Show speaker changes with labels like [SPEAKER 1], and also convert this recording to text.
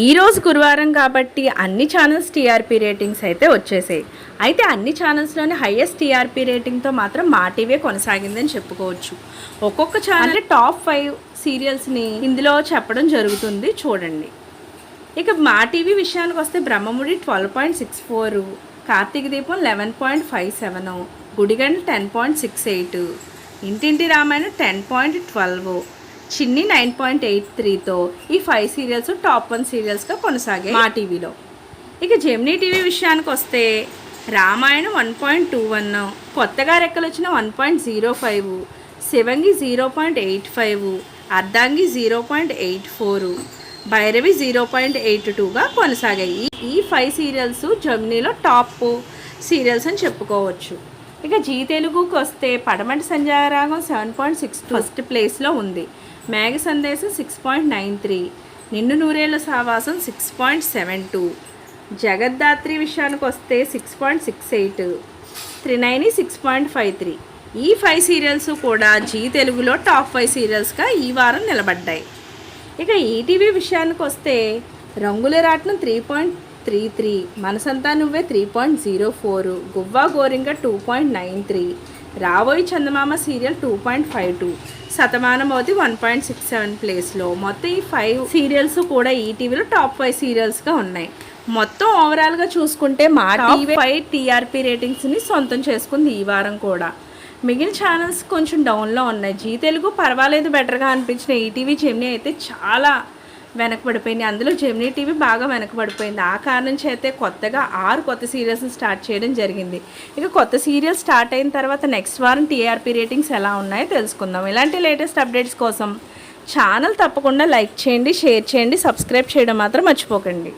[SPEAKER 1] ఈరోజు గురువారం కాబట్టి అన్ని ఛానల్స్ టీఆర్పీ రేటింగ్స్ అయితే వచ్చేసాయి. అయితే అన్ని ఛానల్స్లోనే హైయెస్ట్ టీఆర్పీ రేటింగ్తో మాత్రం మా టీవీ కొనసాగిందని చెప్పుకోవచ్చు. ఒక్కొక్క ఛానల్ టాప్ ఫైవ్ సీరియల్స్ని ఇందులో చెప్పడం జరుగుతుంది చూడండి. ఇక మా టీవీ విషయానికి వస్తే Brahmamudi twelve point six four Karthika Deepam eleven point five seven Gudiganda ten point six eight Intinti Ramayanam ten point twelve Chinni nine point eight త్రీతో ఈ ఫైవ్ సీరియల్స్ టాప్ వన్ సీరియల్స్గా కొనసాగాయి మా టీవీలో. ఇక జెమినీ టీవీ విషయానికి వస్తే Ramayanam one point two one Kothaga Rekkalu Vachchina one point zero five Shivangi zero point eight five Ardhangi zero point eight four Bhairavi zero point eight టూగా కొనసాగాయి. ఈ- ఈ ఫైవ్ సీరియల్స్ జమినీలో టాప్ సీరియల్స్ అని చెప్పుకోవచ్చు. ఇక జీ తెలుగుకి వస్తే Padamati Sandhyaragam seven point six first ప్లేస్లో ఉంది. మేఘ సందేశం six point nine three Ninnu Noorella Savasam six point seven two Jagaddhatri విషయానికి వస్తే six point six eight Trinayani six point five three ఈ ఫైవ్ సీరియల్స్ కూడా జీ తెలుగులో టాప్ ఫైవ్ సీరియల్స్గా ఈ వారం నిలబడ్డాయి. ఇక ఈటీవీ విషయానికి వస్తే రంగుల రాట్నం three point three three. Manasantha Nuvve three point zero four. Guvva Gorinka two point nine three. రాబోయి Chandamama serial two point five two. Shatamanam Bhavati one point six seven ప్లేస్లో. మొత్తం ఈ ఫైవ్ సీరియల్స్ కూడా ఈటీవీలో టాప్ ఫైవ్ సీరియల్స్గా ఉన్నాయి. మొత్తం ఓవరాల్గా చూసుకుంటే మా టీవీ ఫైవ్ టీఆర్పీ రేటింగ్స్ని సొంతం చేసుకుంది ఈ వారం కూడా. మిగిలిన ఛానల్స్ కొంచెం డౌన్లో ఉన్నాయి. జీ తెలుగు పర్వాలేదు బెటర్గా అనిపించిన ఈటీవీ జెమినీ అయితే చాలా వెనకబడిపోయింది. అందులో జెమినీ టీవీ బాగా వెనకబడిపోయింది. ఆ కారణం చేతే కొత్తగా ఆరు కొత్త సీరియల్స్ని స్టార్ట్ చేయడం జరిగింది. ఇక కొత్త సీరియల్ స్టార్ట్ అయిన తర్వాత నెక్స్ట్ వారం టీఆర్పీ రేటింగ్స్ ఎలా ఉన్నాయో తెలుసుకుందాం. ఇలాంటి లేటెస్ట్ అప్డేట్స్ కోసం ఛానల్ తప్పకుండా లైక్ చేయండి షేర్ చేయండి సబ్స్క్రైబ్ చేయడం మాత్రం మర్చిపోకండి.